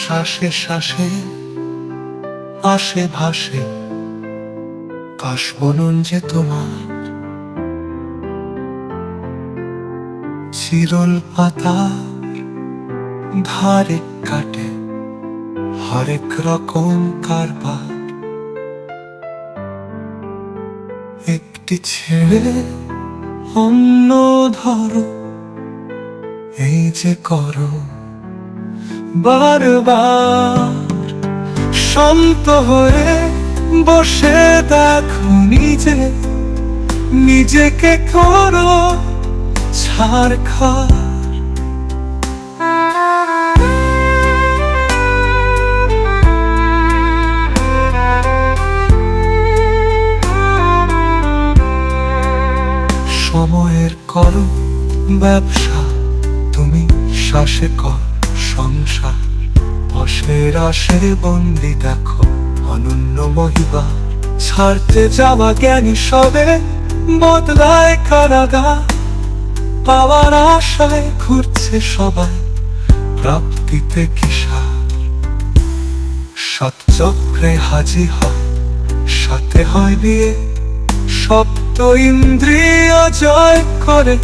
শ্বাসে শ্বাসে আসে ভাসে কাশ বলুন যে তোমার। চিরল পাতা ধারে কাটে হরেক রকম কারবার। একটি ছেড়ে অন্য ধরো, এই যে করো বারবার শান্ত হয়ে বসে দেখো নিজে, নিজেকে করো ছাড় খার। সময়ের করো ব্যবসা, তুমি শ্বাসে কর সংসার। বসের আসে বন্দি দেখো, অনন্য মহিমা। ছাড়তে যাওয়া জ্ঞানী সবে বদলায় কারাগা পাওয়ার আশায় ঘুরছে সবাই, প্রাপ্তিতে কিসার। সৎচক্রে হাজি হয়, সাথে হয় বিয়ে। সপ্ত ইন্দ্রিয় জয় করে,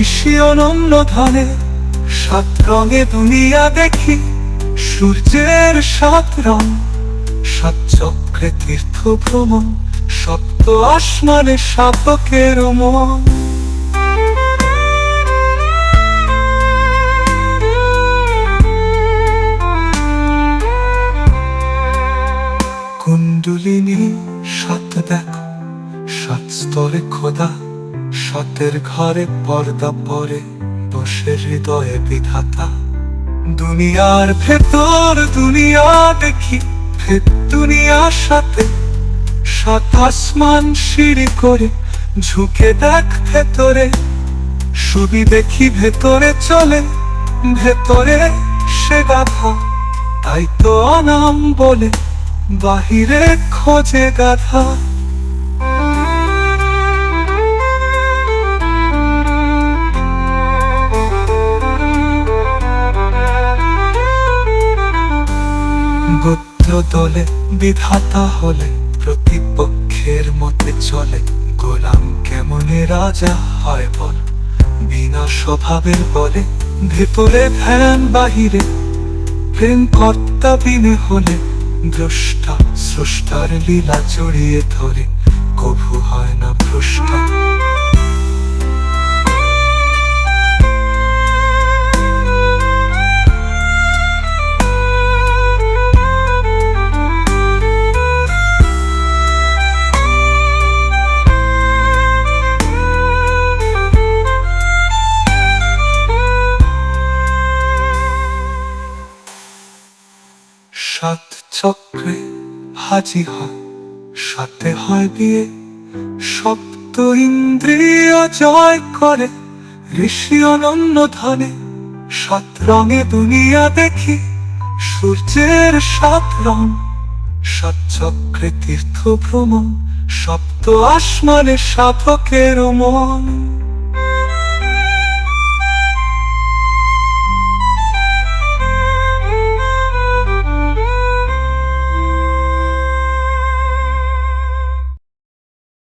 ঋষি অনন্য ধনে। সাত রঙে দুনিয়া দেখি, সূর্যের সাত রং সাত চক্রে তীর্থ ভ্রমণ সপ্ত আসমানে সাপকের মন। কুণ্ডলিনী সাত দেখো সাত স্তরে খোদা, সাতের ঘরে পর্দা পরে। বসে হৃদয়ে বিধাতা। দুনিয়ার ভেতর দুনিয়া দেখি দুনিয়ার সাথে। সাত আসমান সিঁড়ি করে ঝুঁকে দেখ ভেতরে। ছবি দেখি ভেতরে চলে, ভেতরে সে গাধা। তাই তো অনাম বলে, বাহিরে খোঁজে গাধা। গোত্র দলে বিধাতা হলে, প্রতিপক্ষের মতে চলে। গোলাম কেমনে রাজা হয় বল? বিনা স্বভাবের বলে ভেতরে ধ্যান বাহিরে। প্রেম কর্তা বিনে হলে দ্রষ্টা, স্রষ্টার লীলা জড়িয়ে ধরে। কভু হয় সাত চক্রে হাজি হয় সাথে হয় বিয়ে, সপ্ত ইন্দ্রিয় জয় করে। ঋষি অনন্য ধনে, সাত রঙে দুনিয়া দেখি। সূর্যের সাত রং, সাত চক্রে তীর্থ ভ্রমণ সপ্ত আসমানে সাধকের মন।